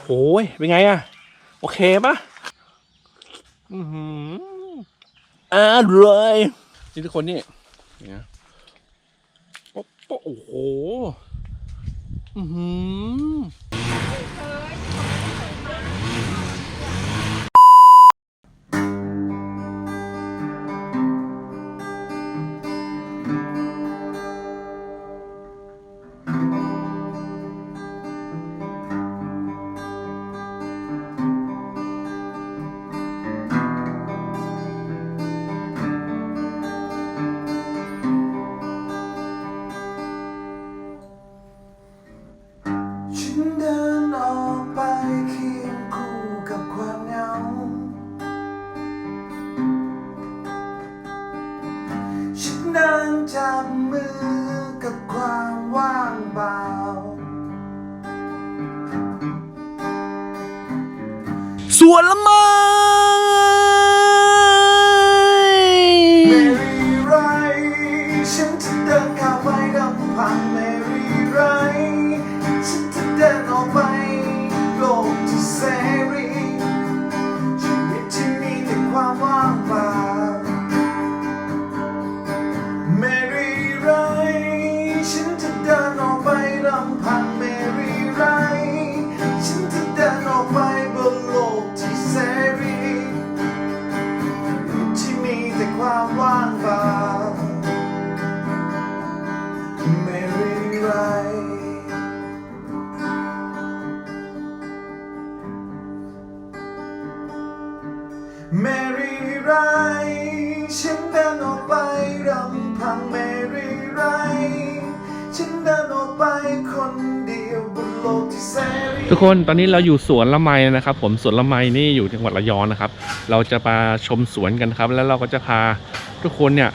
โอ้ยเป็นไงอะโอเคปะอือหืออร่อยนี่ทุกคนนี่เนี่ยโป๊ะโป๊ะโอ้โหอือหือ นเดินออกไปเคียงคู่กับความเหงา ฉันเดินจับมือกับความว่างเปล่า ส่วนละมา ทุกคนตอนนี้เราอยู่สวนละไมนะครับ ผมสวนละไมนี่อยู่จังหวัดระยองนะครับ เราจะมาชมสวนกันครับ แล้วเราก็จะพาทุกคนเนี่ย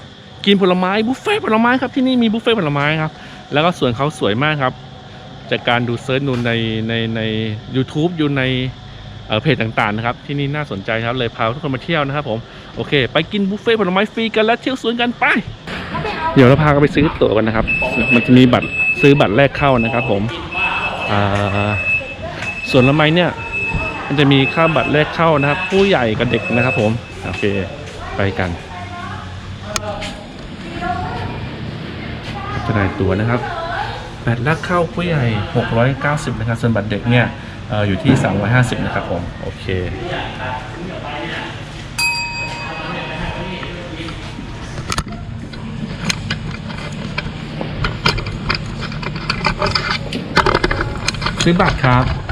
กินผลไม้บุฟเฟ่ผลไม้ครับที่นี่มีบุฟเฟ่ผลไม้ครับ แล้วก็สวนเขาสวยมากครับ จากการดูเซิร์ชดูในในใน u t u b e อยู่ในเอ่อเพจต่างๆนะครับ ที่นี่น่าสนใจครับเลยพาทุกคนมาเที่ยวนะครับผมโอเค ไปกินบุฟเฟ่ผลไม้ฟรีกันแล้วเที่ยวสวนกันไป เดี๋ยวเราพากันไปซื้อตั๋วกันนะครับ มันจะมีบัตรซื้อบัตรแรกเข้านะครับ ผมอ่า ส่วนละไมเนี่ยมันจะมีค่าบัตรแรกเข้านะครับ ผู้ใหญ่กับเด็กนะครับผม โอเค ไปกันจำหน่ายตั๋วนะครับบัตรแรกเข้าผู้ใหญ่ 690 นะครับ ส่วนบัตรเด็กเนี่ยอออยู่ที่ 350 นะครับผม โอเคซื้อบัตรครับ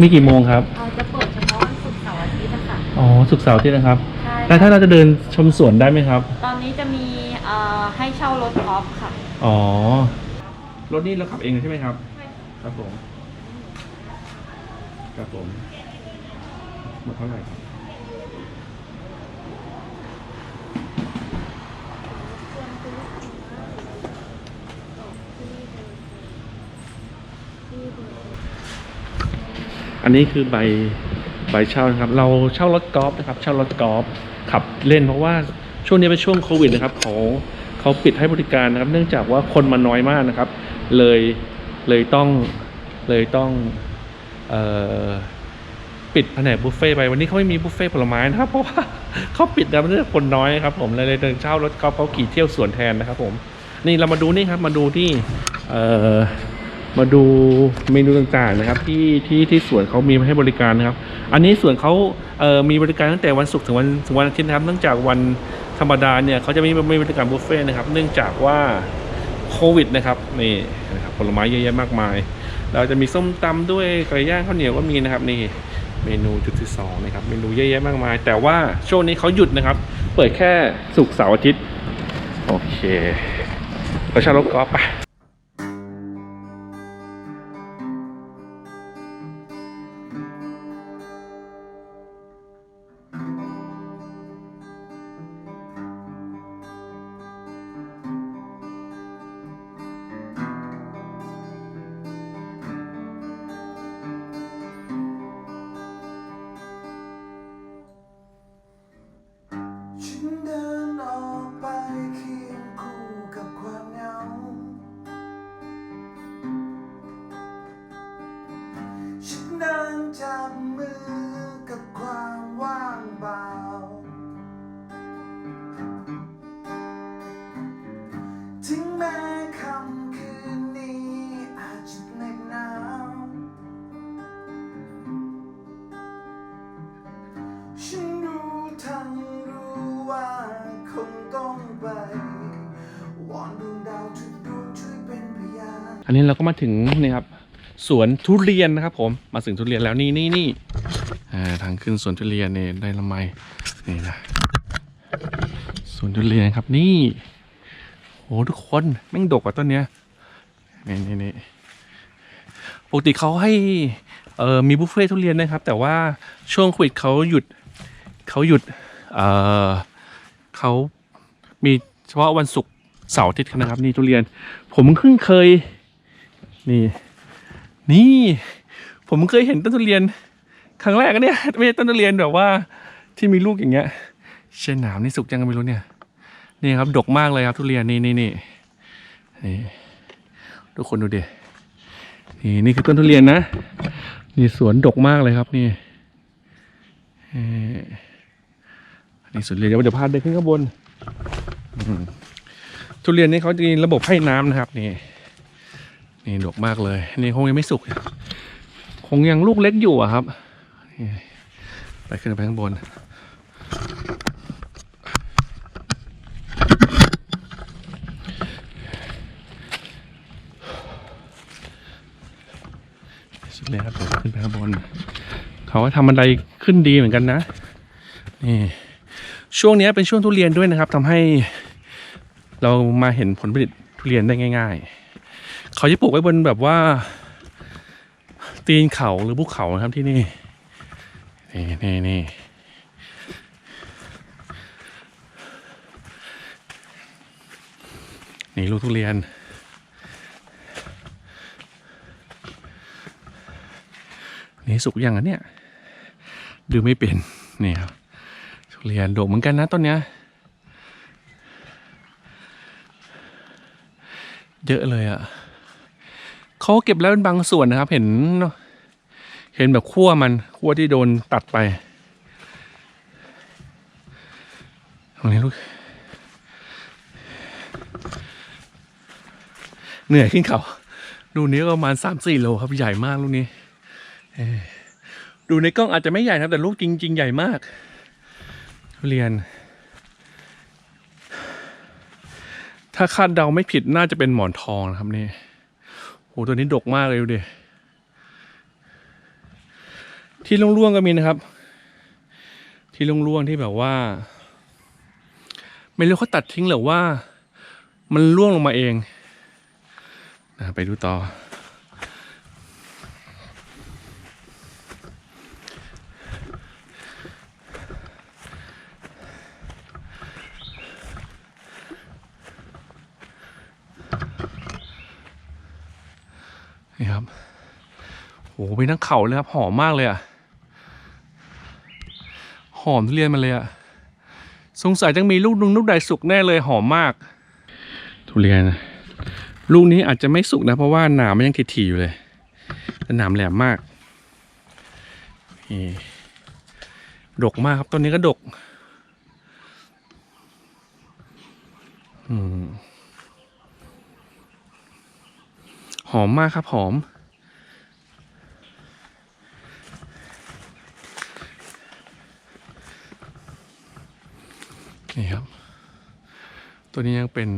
มีกี่โมงครับ เราจะเปิดเฉพาะวันศุกร์เสาร์อาทิตย์นะคะอ๋อสุกร์เสาร์อาที่นะครับ ใช่แต่ถ้าเราจะเดินชมสวนได้ไหมครับ ตอนนี้จะมีเอ่อให้เช่ารถกอล์ฟค่ะ อ๋อ รถนี่เราขับเองใช่ไหมครับ ครับผม ครับผมหมดเท่าไหร่ครับ อันนี้คือใบใบเช่านะครับ เราเช่ารถกอล์ฟนะครับ เช่ารถกอล์ฟขับเล่นเพราะว่าช่วงนี้เป็นช่วงโควิดนะครับเขาเขาปิดให้บริการนะครับ เนื่องจากว่าคนมาน้อยมากนะครับ เลยเลยต้องเลยต้องออปิดแผนกบุฟเฟ่ต์ไปวันนี้เขาไม่มีบุฟเฟ่ต์ผลไม้นะครับ เพราะว่าเขาปิดนะเนื่องจากคนน้อยครับผมเลยเลยเดินเช่ารถกอล์ฟเขาขี่เที่ยวสวนแทนนะครับ ผม นี่เรามาดูนี่ครับมาดูที่เออ มาดูเมนูต่างๆนะครับ ที่ที่ที่สวนเขามีให้บริการนะครับ อันนี้สวนเขาเอ่อมีบริการตั้งแต่วันศุกร์ถึงวันถึงวันอาทิตย์นะครับเนื่องจากวันธรรมดาเนี่ยเขาจะไม่ไม่มีบริการบุฟเฟ่ต์นะครับ เนื่องจากว่าโควิดนะครับนี่นะครับผลไม้เยอะแยะมากมาย เราจะมีส้มตำด้วยไก่ย่างข้าวเหนียวก็มีนะครับนี่เมนูจุดที่สองนะครับเมนูเยอะแยะมากมาย แต่ว่าช่วงนี้เขาหยุดนะครับ เปิดแค่ศุกร์เสาร์อาทิตย์โอเคเราเช่ารถกอล์ฟไป อันนี้เราก็มาถึงนี่ครับสวนทุเรียนนะครับผมมาถึงทุเรียนแล้วนี่นี่นี่ทางขึ้นสวนทุเรียนเนี่ยได้ละไมนี่นะสวนทุเรียนครับนี่โหทุกคนแม่งดกกว่าต้นเนี้ยนี่นี่นี่ปกติเขาให้เอ่อมีบุฟเฟ่ทุเรียนนะครับ แต่ว่าช่วงโควิดเขาหยุดเขาหยุดเอ่อเขามีเฉพาะวันศุกร์เสาร์อาทิตย์นะครับนี่ทุเรียน ผมเพิ่งเคย นี่ นี่ ผมเคยเห็นต้นทุเรียน ครั้งแรกอะเนี่ยไม่ใช่ต้นทุเรียนแบบว่า ที่มีลูกอย่างเงี้ย เช่นหนามนี่สุกยังไม่รู้เนี่ย นี่ครับดกมากเลยครับทุเรียนนี่นี่นี่นี่ทุกคนดูดินี่นี่คือต้นทุเรียนนะนี่สวนดกมากเลยครับนี่อ่อนี่สวนเรียนเดี๋ยวเดี๋ยวพาเดินขึ้นข้างบน ทุเรียนนี่เขาจะมีระบบให้น้ำนะครับนี่ นี่ดกมากเลย นี่คงยังไม่สุก คงยังลูกเล็กอยู่อะครับ ไปขึ้นไปข้างบน สุดเลยครับเดี๋ยวขึ้นไปข้างบน เขาก็ทำบันไดขึ้นดีเหมือนกันนะ นี่ ช่วงนี้เป็นช่วงทุเรียนด้วยนะครับทำให้เรามาเห็นผลผลิตทุเรียนได้ง่าย ๆ เขาจะปลูกไว้บนแบบว่า ตีนเขาหรือภูเขาครับที่นี่ นี่นี่นี่นี่ลูกทุเรียน นี่สุกยังอะเนี่ย ดูไม่เป็น นี่ครับ ทุเรียนโด่งเหมือนกันนะต้นเนี้ย เยอะเลยอะ่ะ เขาเก็บแล้วเป็นบางส่วนนะครับ เห็น เห็นแบบขั้วมันขั้วที่โดนตัดไปตรงนี้ลูกเหนื่อยขึ้นเขาลูนี้ประมาณสามสี่โลครับใหญ่มากลูกนี้ดูในกล้องอาจจะไม่ใหญ่นะแต่ลูกจริง ๆ ใหญ่มากเรียน ถ้าคาดเดาไม่ผิดน่าจะเป็นหมอนทองนะครับนี่ โหตัวนี้ดกมากเลยดูดิที่ร่วงๆก็มีนะครับ ที่ร่วงๆที่แบบว่า ไม่รู้เขาตัดทิ้งหรือว่า มันร่วงลงมาเองนะไปดูต่อ โอ้โหเป็นทั้งเขาเลยครับ หอมมากเลยอะหอมทุเรียนมาเลยอะสงสัยต้องมีลูกนึงลูกใดสุกแน่เลยหอมมาก ทุเรียนลูกนี้อาจจะไม่สุกนะ เพราะว่าหนามมันยังถี่ๆอยู่เลยแต่หนามแหลมมากนี่ดกมากครับต้นนี้ก็ดกอหอมมากครับหอม นี่ครับ ตัวนี้ยังเป็น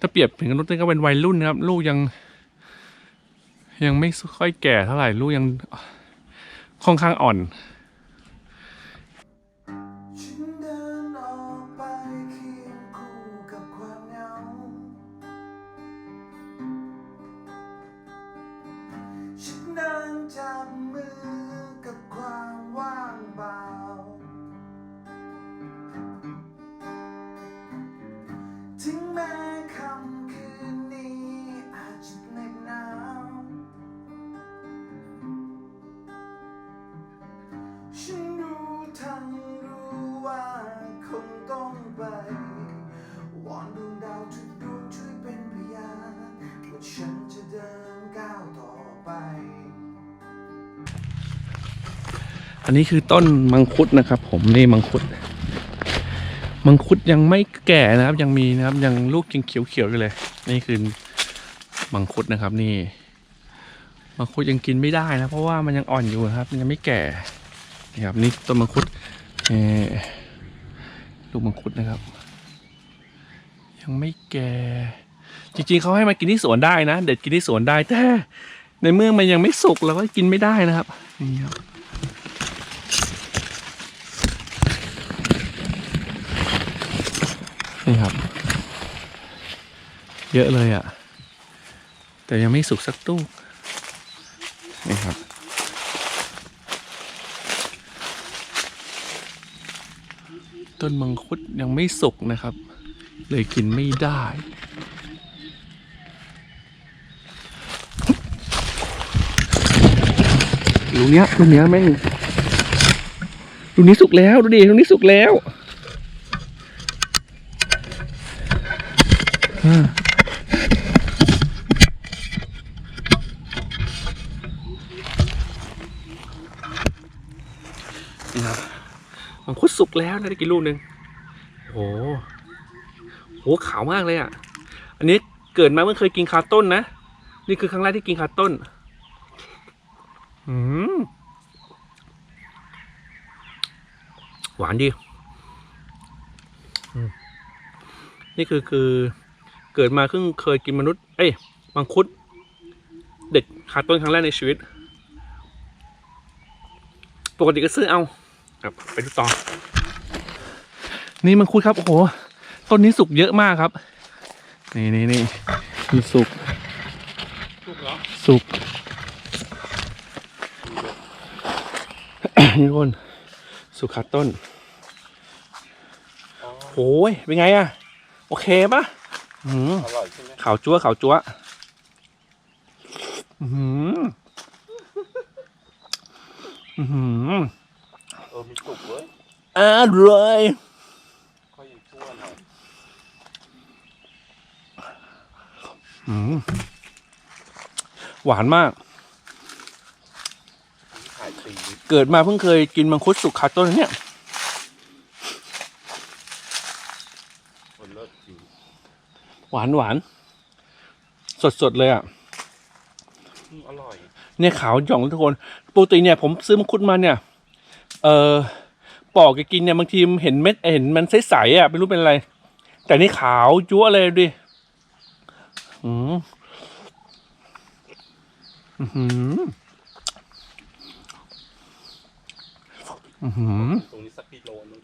ถ้าเปรียบถึงกับรถนี่ก็เป็นวัยรุ่นนะครับ ลูกยัง ยังไม่ค่อยแก่เท่าไหร่ ลูกยังค่อนข้างอ่อน อันนี้คือต้นมังคุดนะครับ ผมนี่มังคุด มังคุดยังไม่แก่นะครับ ยังมีนะครับ ยังลูกยังเขียวๆอยู่เลย นี่คือมังคุดนะครับ นี่มังคุดยังกินไม่ได้นะ เพราะว่ามันยังอ่อนอยู่นะครับ มันยังไม่แก่นี่ครับนี่ต้นมังคุดลูกมังคุดนะครับ ยังไม่แก่ จริงๆเขาให้มากินที่สวนได้นะ เด็ดกินที่สวนได้แต่ในเมื่อมันยังไม่สุกเราก็กินไม่ได้นะครับนี่ครับ นี่ครับ เยอะเลยอะ่ะ แต่ยังไม่สุกสักตู้นี่ครับ ต้นมังคุดยังไม่สุกนะครับ เลยกินไม่ได้ลูกเนี้ยลูกเนี้ยแม่งลูกนี้สุกแล้ว ดูดิลูกนี้สุกแล้วอ่านี่ครับมังคุด สุกแล้วนะได้กินลูกหนึ่งโอ้โหโหขาวมากเลยอะ อันนี้เกิดมาเมื่อเคยกินคาต้นนะ นี่คือครั้งแรกที่กินคาต้น อืมหวานดี นี่คือคือเกิดมาเพิ่งเคยกินมนุษย์ เอ้ยมังคุด เด็ดขาต้นครั้งแรกในชีวิต ปกติก็ซื้อเอา ครับ ไปดูต่อ นี่มังคุดครับ โอ้โห ต้นนี้สุกเยอะมากครับ นี่นี่นี่มีสุกถูกเหรอ สุก นี่ทุกคน สุกขาต้น โอ้ย เป็นไงอะโอเคปะอืมอร่อยใช่ไหมขาวจั๊วขาวจั๊วอืมอืมเออมีสุกเว้ยอร่อย ค่อยยังชั่วหน่อย อืม หวานมาก เกิดมาเพิ่งเคยกินมังคุดสุกขาต้นเนี่ยหวานหวาน สดสดๆเลยอะอร่อยเนี่ยขาวหย่องทุกคนปกติเนี่ยผมซื้อมังคุดมาเนี่ย เออปอกกินเนี่ยบางทีเห็นเม็ดเห็นมันใสๆอะไม่รู้เป็นอะไร แต่นี่ขาวจั๊วเลยดิ อืมอือหืออือหือตรงนี้สักกิโลนึง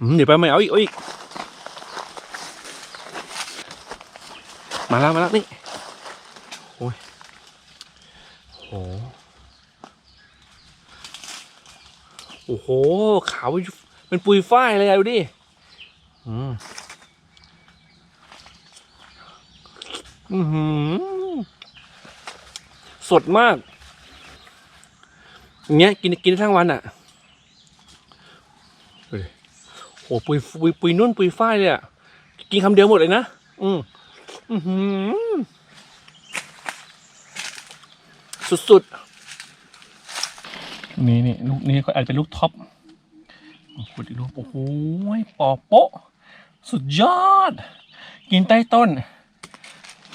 อืมเดี๋ยวไปใหม่เอาอีกเอาอีกมาแล้วมาแล้วนี่โอ้ยโอ้โอ้โหขาวเป็นปุยฝ้ายเลยอะดูดิอืม อือหือ สดมากอย่างเงี้ยกินกินทั้งวันอะโอ้ปุยปุยปุยนุ่นปุยฝ้ายเลยอะ กินคำเดียวหมดเลยนะ อืมอือหือ สุดๆ นี่นี่ลูกนี้ก็อาจจะเป็นลูกท็อปขุดอีกลูกโอ้โหปอโปะ สุดยอด กินใต้ต้น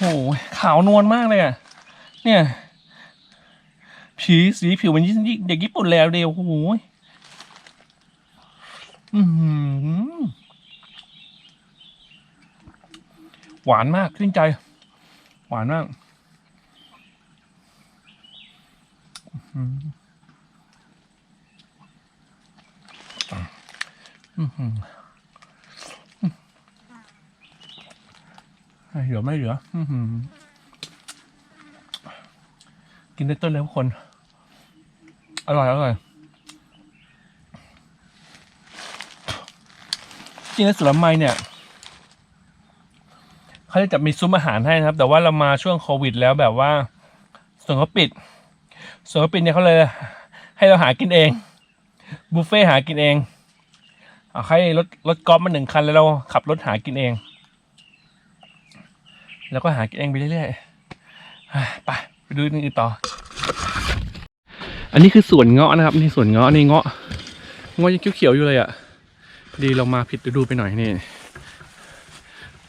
โอ้โหขาวนวลมากเลยอะ เนี่ยผีสีผิวมันยิ่งเด็กญี่ปุ่นแล้วเดียวโอ้โหอืมหวานมากขึ้นใจ หวานมากอือหืออื้อหือไม่ เหลือไม่เหลือกินได้ต้นเลยทุกคน อร่อยอร่อยจริงๆแล้วสุรไมเนี่ยเขาจะมีซุ้มอาหารให้นะครับ แต่ว่าเรามาช่วงโควิด แล้วแบบว่าส่วนเขาปิด ส่วนเขาปิดเนี่ยเขาเลย ให้เราหากินเอง บุฟเฟ่ต์หากินเองเอาให้รถรถกอล์ฟมาหนึ่งคันแล้วเราขับรถหากินเอง แล้วก็หากินเองไปเรื่อยๆอะไปไปดูอื่นต่อ อันนี้คือสวนเงาะนะครับ นี่สวนเงาะนี่เงาะเงาะยังเขียวๆอยู่เลยอะ่ะพอดีเรามาผิดฤดูไปหน่อยนี่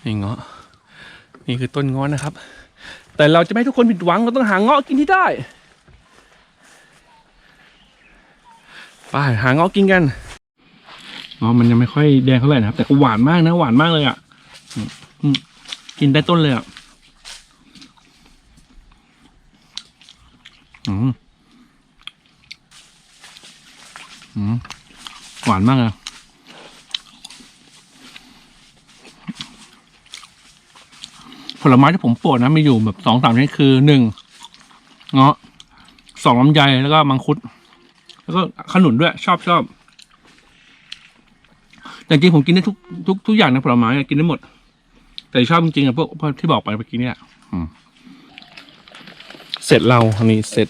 นี่เงาะนี่คือต้นเงาะนะครับ แต่เราจะไม่ให้ทุกคนผิดหวังเราต้องหาเงาะกินที่ได้ไปหาเงาะกินกันเงาะมันยังไม่ค่อยแดงเท่าไหร่นะครับ แต่ก็หวานมากนะหวานมากเลยอะ่ะอืมอืม กินได้ต้นเลยอะอืมอืมหวานมากเลยผลไม้ที่ผมโปรดนะมีอยู่แบบสองสามชนิดคือหนึ่งเงาะสองลำไยแล้วก็มังคุด แล้วก็ขนุนด้วย ชอบชอบแต่จริงผมกินได้ทุกทุกทุกอย่างนะผลไม้กินได้หมด แต่ชอบจริงๆอะพวกพวกที่บอกไปเมื่อกี้เนี่ยอืมเสร็จเราอันนี้เสร็จ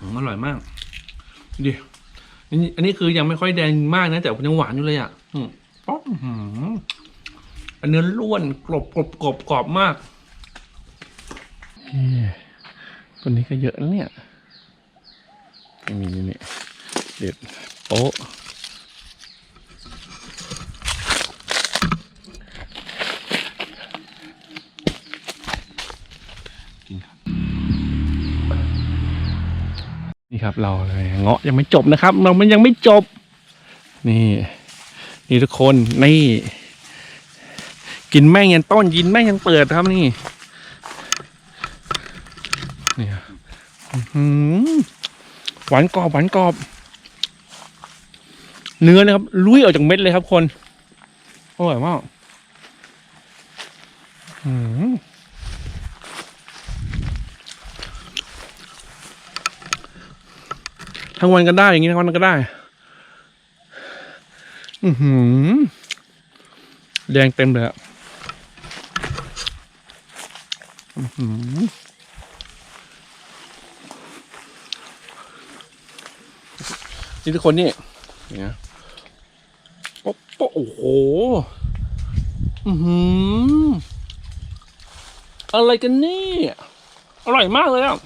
อืมอร่อยมากดิอันนี้อันนี้คือยังไม่ค่อยแดงมากนะ แต่ยังหวานอยู่เลยอะอืมป๊อกอื้อหืออัน เนื้อล้วนกรอบกรอบกรอบกรอบมากนี่ตัวนี้ก็เยอะแล้วเนี่ยนี่นี่นี่เด็ดโป๊ะนี่ครับเราเลยเงาะยังไม่จบนะครับ เรามันยังไม่จบ นี่ นี่ทุกคน นี่ กินแม่งยันต้นยินแม่งยังเปิดครับนี่นี่ครับอื้อหือหวานกรอบหวานกรอบ เนื้อนะครับลุยออกจากเม็ดเลยครับคนอร่อยมากอื้อหือทั้งวันก็ได้อย่างนี้ทั้งวันก็ได้ อือหือแดงเต็มเลยอะอื้อหือ นี่ทุกคนนี่เนี่ยโป๊ะโป๊ะโอ้โห อือหืออะไรกันนี่อร่อยมากเลยอะ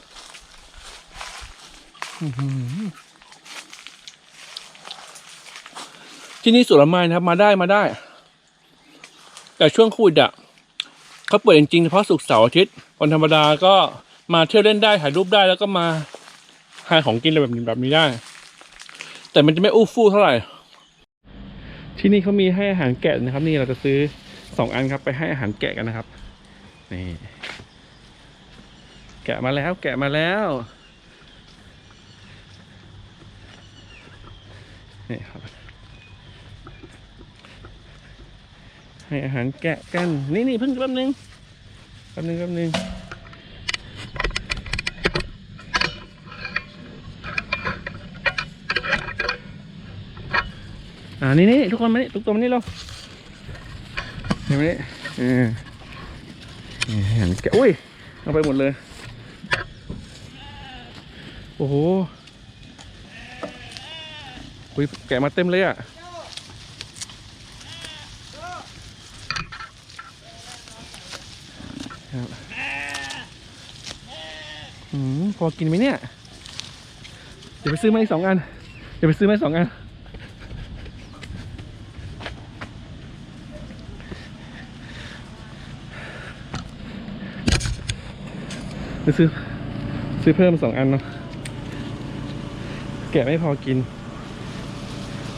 ที่นี่สวนละไม้นะครับ มาได้มาได้ แต่ช่วงควิดอะ เขาเปิดจริงๆเฉพาะศุกร์เสาร์อาทิตย์วันธรรมดาก็มาเที่ยวเล่นได้ถ่ายรูปได้แล้วก็มาหาของกินอะไรแบบนี้แบบนี้ได้ แต่มันจะไม่อู้ฟู่เท่าไหร่ ที่นี่เขามีให้อาหารแกะนะครับ นี่เราจะซื้อสองอันครับไปให้อาหารแกะกันนะครับนี่แกะมาแล้วแกะมาแล้วนี่ครับ ให้อาหารแกะกัน นี่นี่เพิ่งแป๊บนึงแป๊บนึงแป๊บนึงอ่านี่นี่ทุกคนมานี่ทุกตัวมานี่เราเห็นไหมนี่เออนี่ให้อาหารแกะอุ้ยเอาไปหมดเลย โอ้โหอุ้ยแกะมาเต็มเลยอะ ครับ อืมพอกินไหมเนี่ย เดี๋ยวไปซื้อมาอีกสองอัน เดี๋ยวไปซื้อมาสองอัน ไปซื้อ ซื้อเพิ่มสองอันเนาะ แกะไม่พอกิน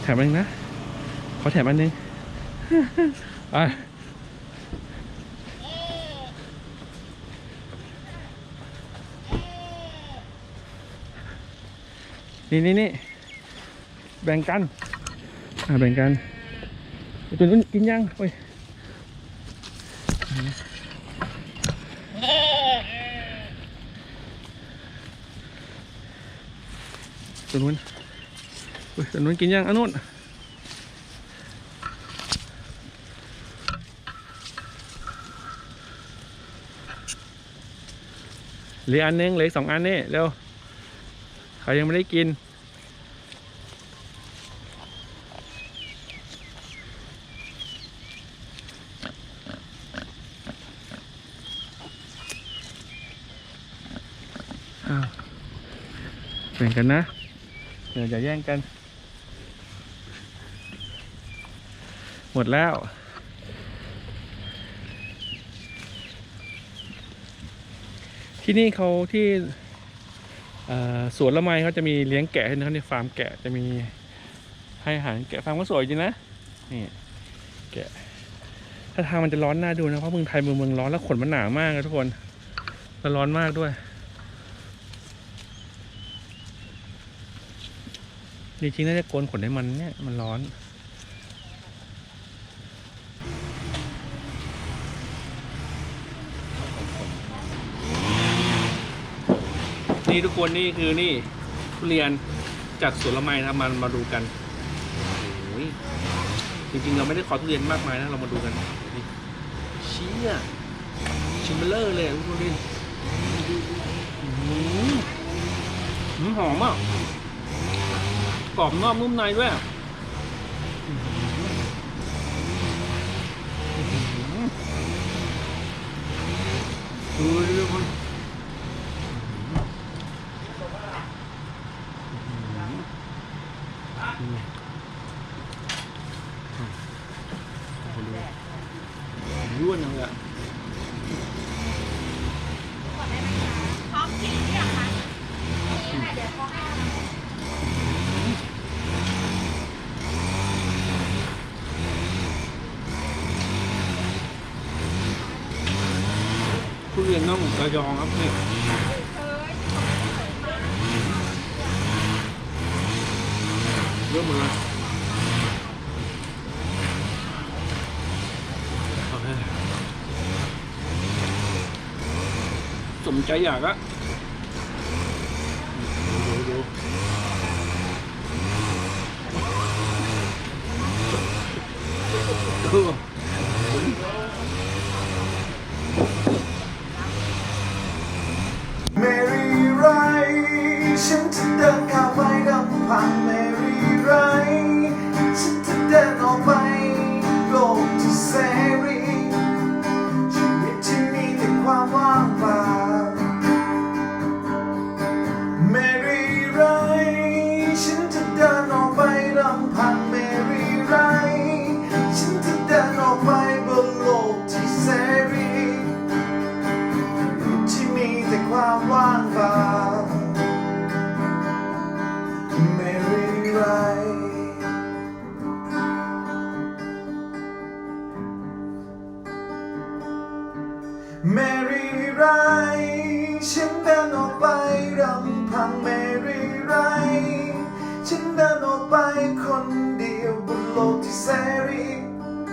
แถมอันนึงนะ ขอแถมอันนึง ไป นี่นี่นี่แบ่งกัน อ่าแบ่งกันตัวนู้นกินยังโอ้ยตัวนู้นโอ้ยตัวนู้นกินยังอันนู้นเหลืออันนึงเหลือสองอันนี่เร็ว เขายังไม่ได้กินอ้าแบ่งกันนะ เดี๋ยวอย่าแย่งกัน หมดแล้วที่นี่เขาที่ สวนละไมเขาจะมีเลี้ยงแกะให้นะครับในฟาร์มแกะจะมีให้อาหารแกะฟาร์มก็สวยจริงนะนี่แกะถ้าทางมันจะร้อนน่าดูนะเพราะเมืองไทยเมืองเมืองร้อนแล้วขนมันหนามากนะทุกคนแล้วร้อนมากด้วย จริงๆน่าจะโกนขนให้มันเนี่ยมันร้อน นี่ทุกคนนี่คือนี่ทุเรียนจากสวนละไมนะครับมาดูกันโอ้ยจริงๆเราไม่ได้ขอทุเรียนมากมายนะเรามาดูกันนี่เชี่ยชิมเบลเลอร์เลยทุกคนดิหือมหอมอะกรอบนอกนุ่มในด้วยดูดิทุกคน ร่วนเลยอะพร้อมกินหรือยังคะนี่ค่ะเดี๋ยวเขาให้ ทุเรียนน่องระยองครับเนี่ย เยอะหมดเลยสมใจอยากอะดูดูดู